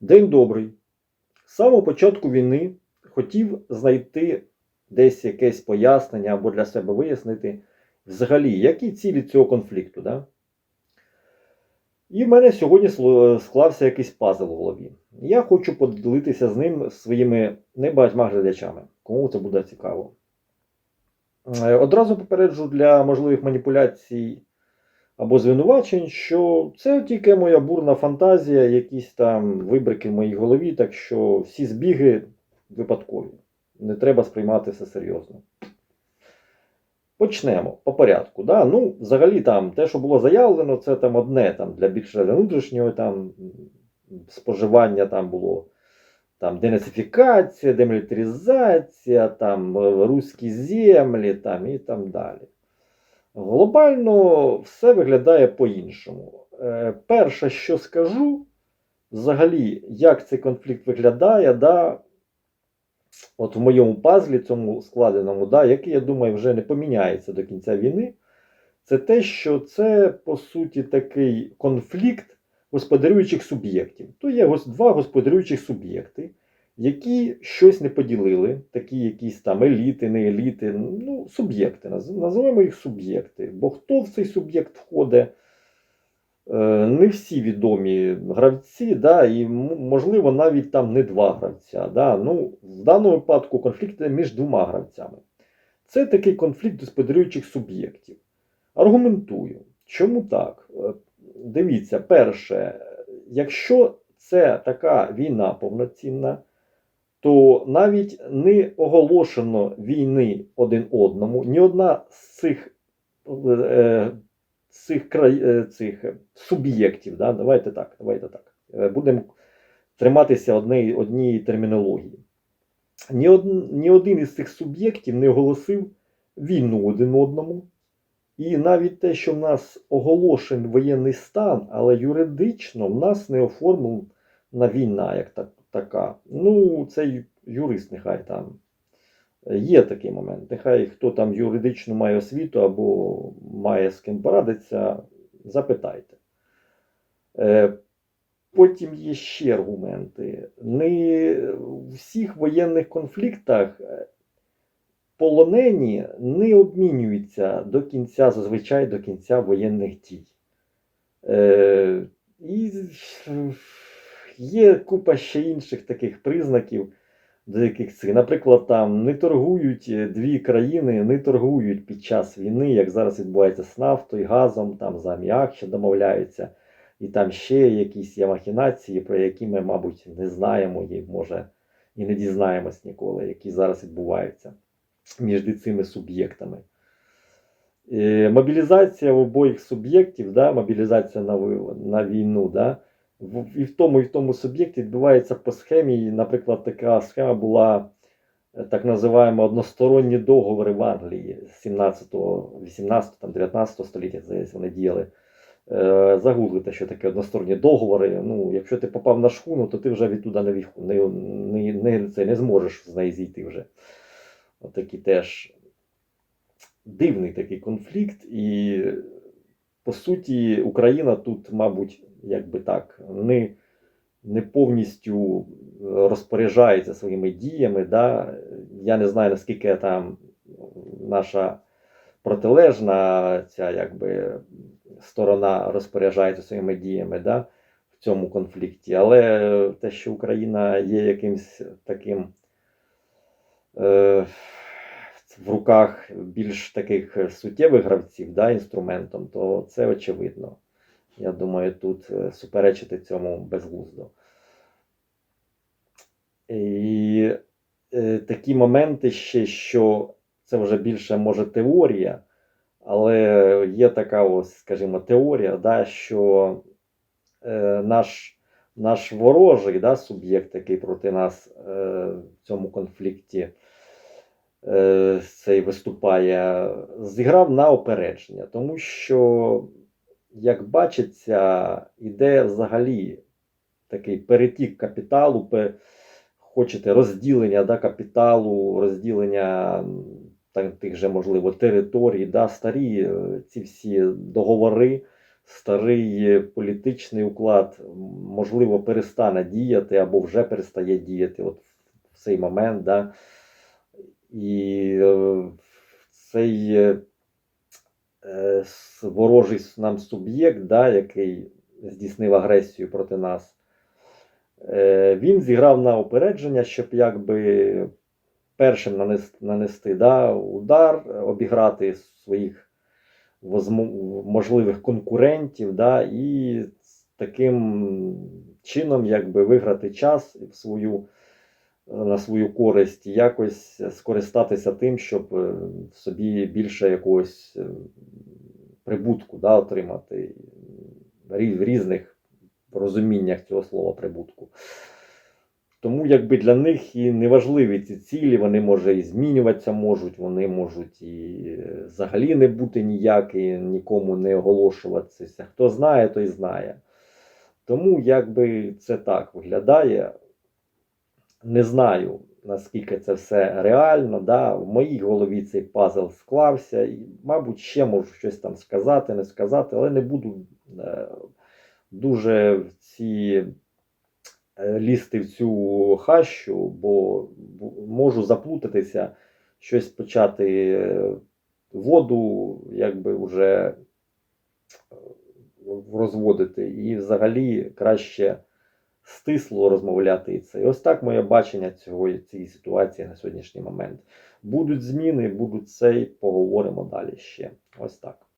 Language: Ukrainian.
День добрий. З самого початку війни хотів знайти десь якесь пояснення або для себе вияснити, взагалі, які цілі цього конфлікту. Да? І в мене сьогодні склався якийсь пазл в голові. Я хочу поділитися з ним своїми небагатьма глядачами, кому це буде цікаво. Е, Одразу попереджу для можливих маніпуляцій або звинувачень, що це тільки моя бурна фантазія, якісь там вибрики в моїй голові, так що всі збіги випадкові. Не треба сприймати все серйозно. Почнемо по порядку. Да? Ну, взагалі, там, те, що було заявлено, це там одне там, для більше внутрішнього там, споживання там було там, денацифікація, демілітаризація, там, е, руські землі там, і там далі. Глобально все виглядає по-іншому. Е, Перше, що скажу, взагалі, як цей конфлікт виглядає, да, от в моєму пазлі, цьому складеному, да, який, я думаю, вже не поміняється до кінця війни, це те, що це, по суті, такий конфлікт господарюючих суб'єктів. То є два господарюючих суб'єкти, які щось не поділили, такі якісь там еліти, не еліти, ну, суб'єкти, називаємо їх суб'єкти. Бо хто в цей суб'єкт входить, е, не всі відомі гравці, да, і можливо навіть там не два гравця. Да. Ну, в даному випадку конфлікт між двома гравцями. Це такий конфлікт господарюючих суб'єктів. Аргументую. Чому так? Е, Дивіться, перше, якщо це така війна повноцінна, то навіть не оголошено війни один одному, ні одна з цих, е, цих, край, е, цих суб'єктів, да, давайте так, давайте так, е, будемо триматися однієї, однієї термінології. Ні, од, ні один із цих суб'єктів не оголосив війну один одному. І навіть те, що в нас оголошений воєнний стан, але юридично в нас не оформлена війна як так, така. Ну, це юрист, нехай там. Є такий момент. Нехай хто там юридично має освіту або має з ким порадитися, запитайте. Е, Потім є ще аргументи. Не в всіх воєнних конфліктах е, полонені не обмінюються до кінця, зазвичай до кінця воєнних дій. Е, і є купа ще інших таких признаків, до яких це. Наприклад, там не торгують е, дві країни, не торгують під час війни, як зараз відбувається з нафтою, газом, там за аміак ще домовляються. І там ще якісь є махінації, про які ми, мабуть, не знаємо і може і не дізнаємось ніколи, які зараз відбуваються між цими суб'єктами. Е, Мобілізація в обох суб'єктів, да, мобілізація на, на війну, да, і в тому, і в тому суб'єкті відбувається по схемі. Наприклад, така схема була е, так називаємо односторонні договори в Англії 17, 18, там, 19 століття, здається, вони діяли. Е, Загуглите, що таке односторонні договори. Ну, якщо ти попав на шхуну, то ти вже відтуда не, не, не, не, це, не зможеш з неї зійти вже. Отакий теж дивний такий конфлікт, і по суті, Україна тут, мабуть, як так, не, не повністю розпоряджається своїми діями. Да? Я не знаю, наскільки там наша протилежна ця якби, сторона розпоряджається своїми діями да? в цьому конфлікті. Але те, що Україна є якимсь таким е, в руках більш таких суттєвих гравців да, інструментом, то це очевидно. Я думаю, тут е, суперечити цьому безглуздо. І е, такі моменти ще, що це вже більше може теорія, але є така, ось, скажімо, теорія, да, що е, наш, наш ворожий да, суб'єкт, який проти нас в цьому конфлікті цей виступає, зіграв на опередження, тому що, як бачиться, іде взагалі такий перетік капіталу, хочете розділення да, капіталу, розділення м, та- тих же, можливо, територій, да, старі е, ці всі договори старий політичний уклад, можливо, перестане діяти або вже перестає діяти от в цей момент. Да? І е, цей е, ворожий нам суб'єкт, да, який здійснив агресію проти нас, е, він зіграв на опередження, щоб якби першим нанести, нанести да, удар, обіграти своїх можливих конкурентів, да, і таким чином якби виграти час в свою, на свою користь, якось скористатися тим, щоб е, собі більше якогось е, прибутку да, отримати в різних розуміннях цього слова прибутку. Тому якби для них і неважливі ці цілі, вони може і змінюватися можуть, вони можуть і е, взагалі не бути ніякі, нікому не оголошуватися. Хто знає, той знає. Тому якби це так виглядає. Не знаю, наскільки це все реально. Да? В моїй голові цей пазл склався, і, мабуть, ще можу щось там сказати, не сказати, але не буду е, дуже в ці е, лізти в цю хащу, бо можу заплутатися, щось почати е, воду, якби вже розводити, і взагалі краще стисло розмовляти і це. І ось так моє бачення цього цієї ситуації на сьогоднішній момент. Будуть зміни, будуть це, і поговоримо далі ще. Ось так.